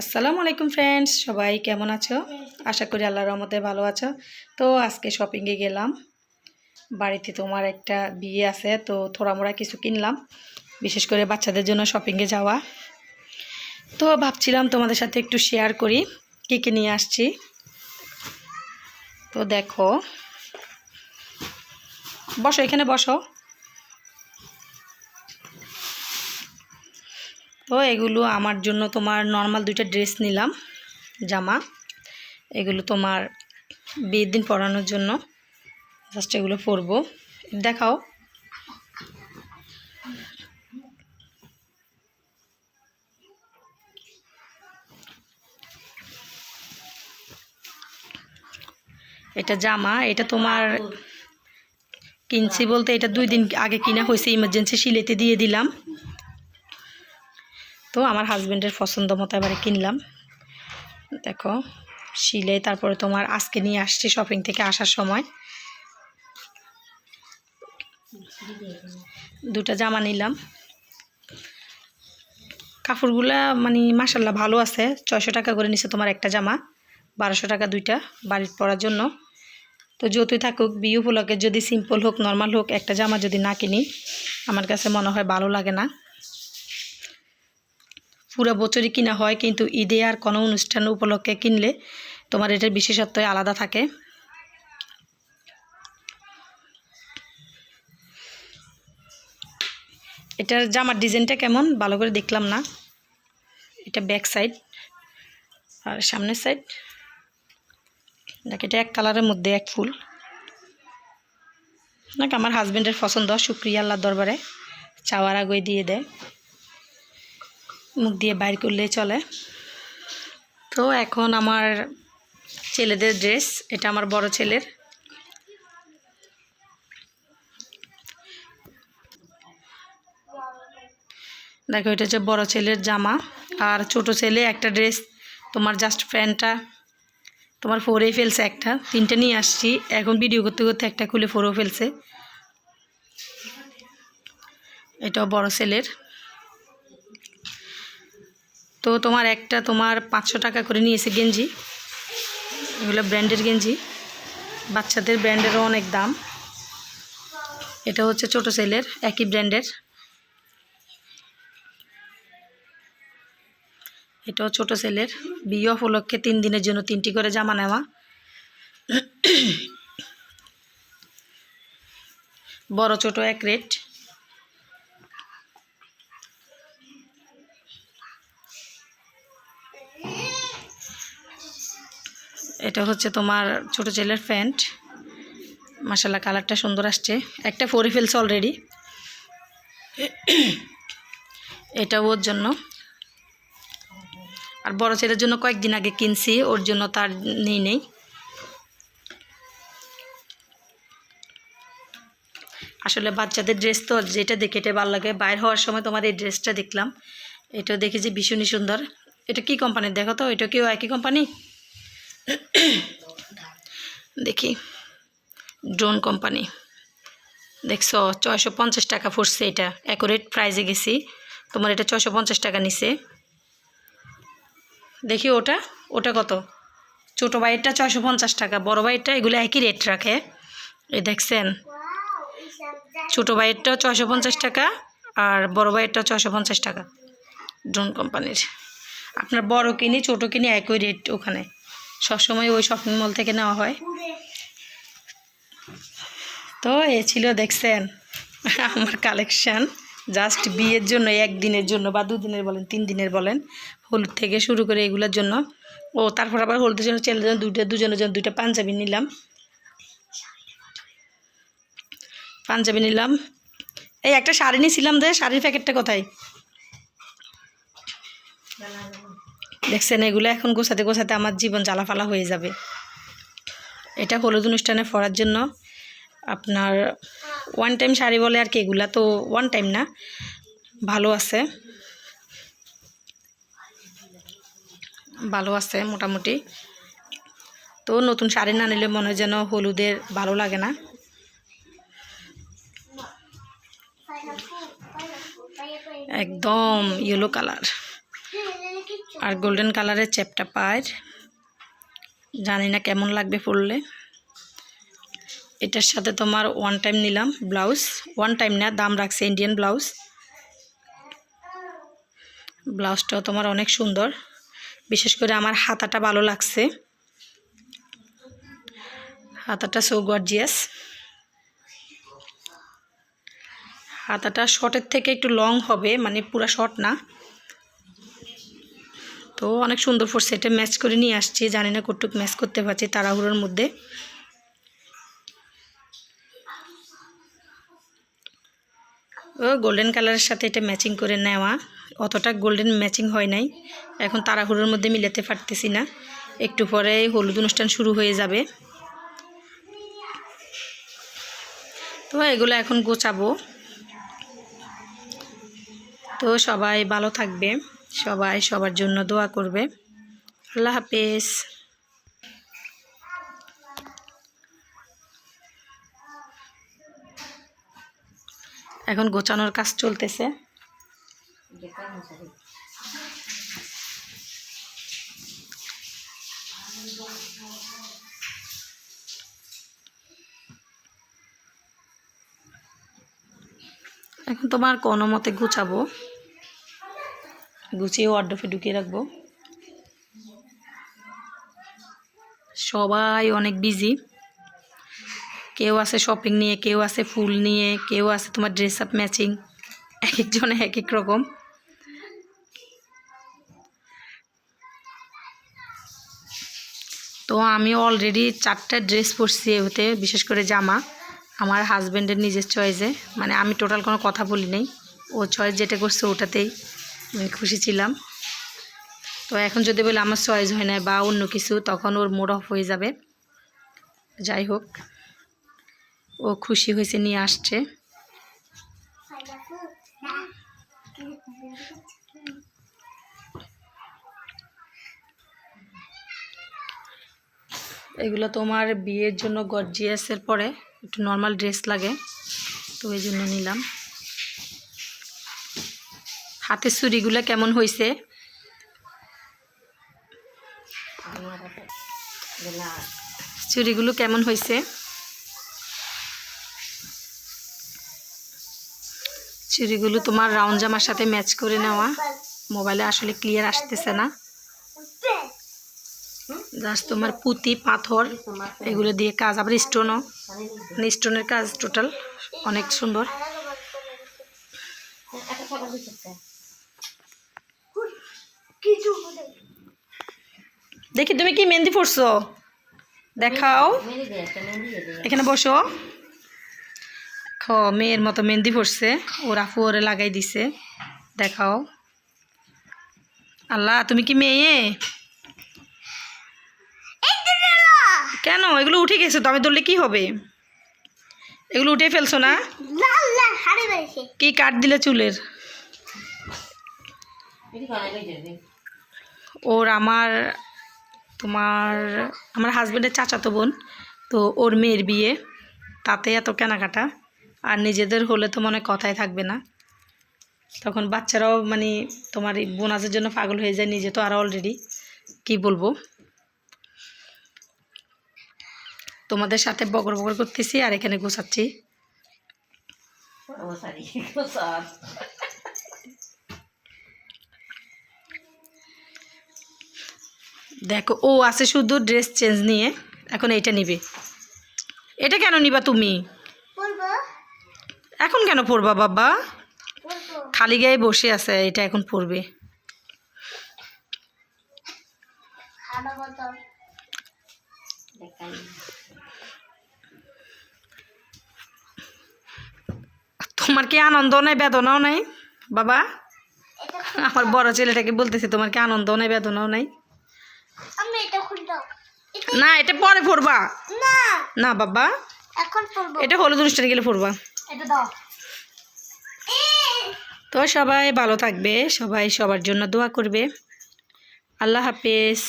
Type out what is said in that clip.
আসসালামু আলাইকুম ফ্রেন্ডস সবাই কেমন আছো? আশা করি আল্লাহর রহমতে ভালো আছো। তো আজকে শপিংয়ে গেলাম। বাড়িতে তোমার একটা বিয়ে আছে, তো থোড়া মোড়া কিছু কিনলাম। বিশেষ করে বাচ্চাদের জন্য শপিংয়ে যাওয়া। তো ভাবছিলাম তোমাদের সাথে একটু শেয়ার করি, কী কী নিয়ে আসছি। তো দেখো। বসো, এখানে বসো। তো এগুলো আমার জন্য তোমার নর্মাল দুইটা ড্রেস নিলাম, জামা। এগুলো তোমার বিয়ের দিন পরানোর জন্য জাস্ট এগুলো পরবো। দেখাও। এটা জামা, এটা তোমার কিনছি বলতে এটা দুই দিন আগে কিনা হয়েছে ইমার্জেন্সি সিলেতে দিয়ে দিলাম। তো আমার হাজব্যান্ডের পছন্দ মতো এবারে কিনলাম। দেখো, শিলে তারপরে তোমার আজকে নিয়ে আসছি শপিং থেকে আসার সময়। দুটা জামা নিলাম। কাপড়গুলা মানে মাসাল্লাহ ভালো আছে। ছয়শো টাকা করে নিছে তোমার একটা জামা, বারোশো টাকা দুইটা বাড়ির পরার জন্য। তো যতই থাকুক, বিয়ে উপলক্ষে যদি সিম্পল হোক নর্মাল হোক, একটা জামা যদি না কিনি, আমার কাছে মনে হয় ভালো লাগে না। পুরো বছরই কিনা হয়, কিন্তু ঈদে আর কোনো অনুষ্ঠান উপলক্ষে কিনলে তোমার এটার বিশেষত্বই আলাদা থাকে। এটার জামার ডিজাইনটা কেমন? ভালো করে দেখলাম না। এটা ব্যাক সাইড আর সামনের সাইড। দেখ, এটা এক কালারের মধ্যে এক ফুল। নাকি আমার হাজব্যান্ডের পছন্দ, শুক্রিয়া আল্লাহর দরবারে। চাওয়ার আগে দিয়ে দেয়। মুখ দিয়ে বাইর করলে চলে। তো এখন আমার ছেলেদের ড্রেস, এটা আমার বড় ছেলের। দেখো, এটা হচ্ছে বড় ছেলের জামা। আর ছোট ছেলে একটা ড্রেস, তোমার জাস্ট প্যান্টটা, তোমার ফোরেই ফেলছে একটা। তিনটে নিয়ে আসছি। এখন ভিডিও করতে করতে একটা খুলে ফোরেও ফেলছে। এটাও বড় ছেলের। তো তোমার একটা তোমার পাঁচশো টাকা করে নিয়েছে গেঞ্জি। এগুলো ব্র্যান্ডের গেঞ্জি। বাচ্চাদের ব্র্যান্ডেরও অনেক দাম। এটা হচ্ছে ছোট ছেলের, একই ব্র্যান্ডের। এটাও ছোট ছেলের। বিয়ে উপলক্ষে তিন দিনের জন্য তিনটি করে জামা নেওয়া। বড়, ছোট, এক রেট। এটা হচ্ছে তোমার ছোট ছেলের প্যান্ট। মাসাল্লাহ কালারটা সুন্দর আসছে। একটা ফোরে ফেলছে অলরেডি এটা ওর জন্য। আর বড় ছেলের জন্য কয়েকদিন আগে কিনছি, ওর জন্য তার নেই নেই। আসলে বাচ্চাদের ড্রেস তো যেটা দেখে এটা ভালো লাগে। বাইর হওয়ার সময় তোমার এই ড্রেসটা দেখলাম। এটা দেখেছি ভীষণই সুন্দর। এটা কি কোম্পানির দেখো তো, এটা কি একই কোম্পানি দেখি। ড্রোন কোম্পানি দেখছ, ছয়শো পঞ্চাশ টাকা পড়ছে এটা। অ্যাকুরেট প্রাইজে গেছি। তোমার এটা ছয়শো পঞ্চাশ টাকা নিছে। দেখি ওটা। ওটা কত? ছোটো বাইরটা ছয়শো পঞ্চাশ টাকা, বড় বাইরটা এগুলো একই রেট রাখে। এই দেখছেন? ছোটো বাইরটা ছয়শো পঞ্চাশ টাকা আর বড় বাইরটা ছয়শো পঞ্চাশ টাকা। ড্রোন কোম্পানির আপনার বড় কিনি, ছোটো কিনি একই রেট ওখানে। সবসময় ওই শপিং মল থেকে নেওয়া হয়। তো এ ছিল দেখছেন আমার কালেকশান জাস্ট বিয়ের জন্য, একদিনের জন্য বা দুদিনের বলেন তিন দিনের বলেন, হলুদ থেকে শুরু করে এগুলোর জন্য। ও, তারপর আবার হলুদের জন্য ছেলের জন্য দুইটা, দুজনের জন্য দুইটা পাঞ্জাবি নিলাম। পাঞ্জাবি নিলাম। এই একটা শাড়ি নিয়েছিলাম যে, শাড়ির প্যাকেটটা কোথায়? দেখছেন, এগুলো এখন গোছাতে গোছাতে আমার জীবন জ্বালাফালা হয়ে যাবে। এটা হলুদ অনুষ্ঠানে পরার জন্য আপনার ওয়ান টাইম শাড়ি বলে আর কি এগুলা, তো ওয়ান টাইম না, ভালো আছে। ভালো আছে মোটামুটি। তো নতুন শাড়ি না নিলে মনে হয় যেন হলুদের ভালো লাগে না। একদম ইয়েলো কালার আর গোল্ডেন কালারের চ্যাপটা পায়ের। জানি না কেমন লাগবে পরলে। এটার সাথে তোমার ওয়ান টাইম নিলাম ব্লাউজ। ওয়ান টাইম না, দাম রাখছে ইন্ডিয়ান ব্লাউজ। ব্লাউজটাও তোমার অনেক সুন্দর। বিশেষ করে আমার হাতাটা ভালো লাগছে। হাতাটা সো গর্জিয়াস হাতাটা শর্টের থেকে একটু লং হবে মানে পুরা শর্ট না। তো অনেক সুন্দর ফোর সেটে ম্যাচ করে নিয়ে আসছি। জানি না কটুক ম্যাচ করতে পারছি তাড়াহুড়োর মধ্যে। ও গোল্ডেন কালারের সাথে এটা ম্যাচিং করে নেওয়া। অতটা গোল্ডেন ম্যাচিং হয় নাই। এখন তাড়াহুড়োর মধ্যে মিলাতে পারতেছি না। একটু পরে হলুদ অনুষ্ঠান শুরু হয়ে যাবে। তো এগুলো এখন গোছাবো। তো সবাই ভালো থাকবে। সবাই সবার জন্য দোয়া করবে। আল্লাহ হাফেজ। এখন গোছানোর কাজ চলতেছে। এখন তোমার কোনো মতে গুছাবো। গুছিয়ে ওয়ার্ডফে ঢুকিয়ে রাখব। সবাই অনেক বিজি কেউ আছে শপিং নিয়ে, কেউ আছে ফুল নিয়ে, কেউ আছে তোমার ড্রেস আপ ম্যাচিং এক একজনে এক এক রকম। তো আমি অলরেডি চারটা ড্রেস পরছি ওতে বিশেষ করে জামা। আমার হাজব্যান্ডের নিজের চয়েসে মানে আমি টোটাল কোনো কথা বলি নাই। ও চয়েস যেটা করছে ওটাতেই। খুশি ছিলাম। তো এখন যদি বলে আমার চয়েস হয় না বা অন্য কিছু, তখন ওর মুড অফ হয়ে যাবে। যাই হোক, ও খুশি হয়েছে, নিয়ে আসছে। এগুলো তোমার বিয়ের জন্য গর্জিয়াসের পরে একটু নর্মাল ড্রেস লাগে, তো এই জন্য নিলাম। হাতের চুড়িগুলো কেমন হয়েছে চুড়িগুলো কেমন হয়েছে চুড়িগুলো তোমার রাউন্ড জামার সাথে ম্যাচ করে নেওয়া। মোবাইলে আসলে ক্লিয়ার আসতেছে না। জাস্ট তোমার পুঁতি, পাথর, এগুলো দিয়ে কাজ। আবার স্টোনও মানে স্টোনের কাজ টোটাল অনেক সুন্দর। দেখি, তুমি কি মেহেন্দি পড়ছো দেখাও। এখানে বসো। খ মেয়ের মতো মেহেন্দি পড়ছে ওর আপু লাগাই দিছে। দেখাও। আল্লাহ, তুমি কি মেয়ে? কেন? এগুলো উঠে গেছে তো, আমি ধরলে কি হবে? এগুলো উঠে ফেলছো না? কি কাট দিলে চুলের? ওর আমার তোমার, আমার হাজব্যান্ডের চাচাতো বোন, তো ওর মেয়ের বিয়ে, তাতে এত কেনাকাটা, আর নিজেদের হলে তো মনে কথাই থাকবে না। তখন বাচ্চারাও মানে তোমার এই বোনাজের জন্য পাগল হয়ে যায়, নিজে তো আর অলরেডি কি বলব? তোমাদের সাথে বগর বগর করতেছি আর এখানে গোছাচ্ছি। দেখো ও আছে শুধু ড্রেস চেঞ্জ নিয়ে এখন এইটা নিবে। এটা কেন নিবা তুমি? এখন কেন পড়বা বাবা? খালি গায়ে বসে আছে এটা এখন পড়বে তোমার কি আনন্দ নাই বেদনাও নাই বাবা? আমার বড় ছেলেটাকে বলতেছি তোমার কি আনন্দ নাই বেদনাও নাই আমি এটা খুলতাম এটা না এটা পরে পড়বা না। না বাবা। এখন এটা হলুদ অনুষ্ঠানে গেলে পড়বা এটা দাও। তো সবাই ভালো থাকবে। সবাই সবার জন্য দোয়া করবে। আল্লাহ হাফেজ।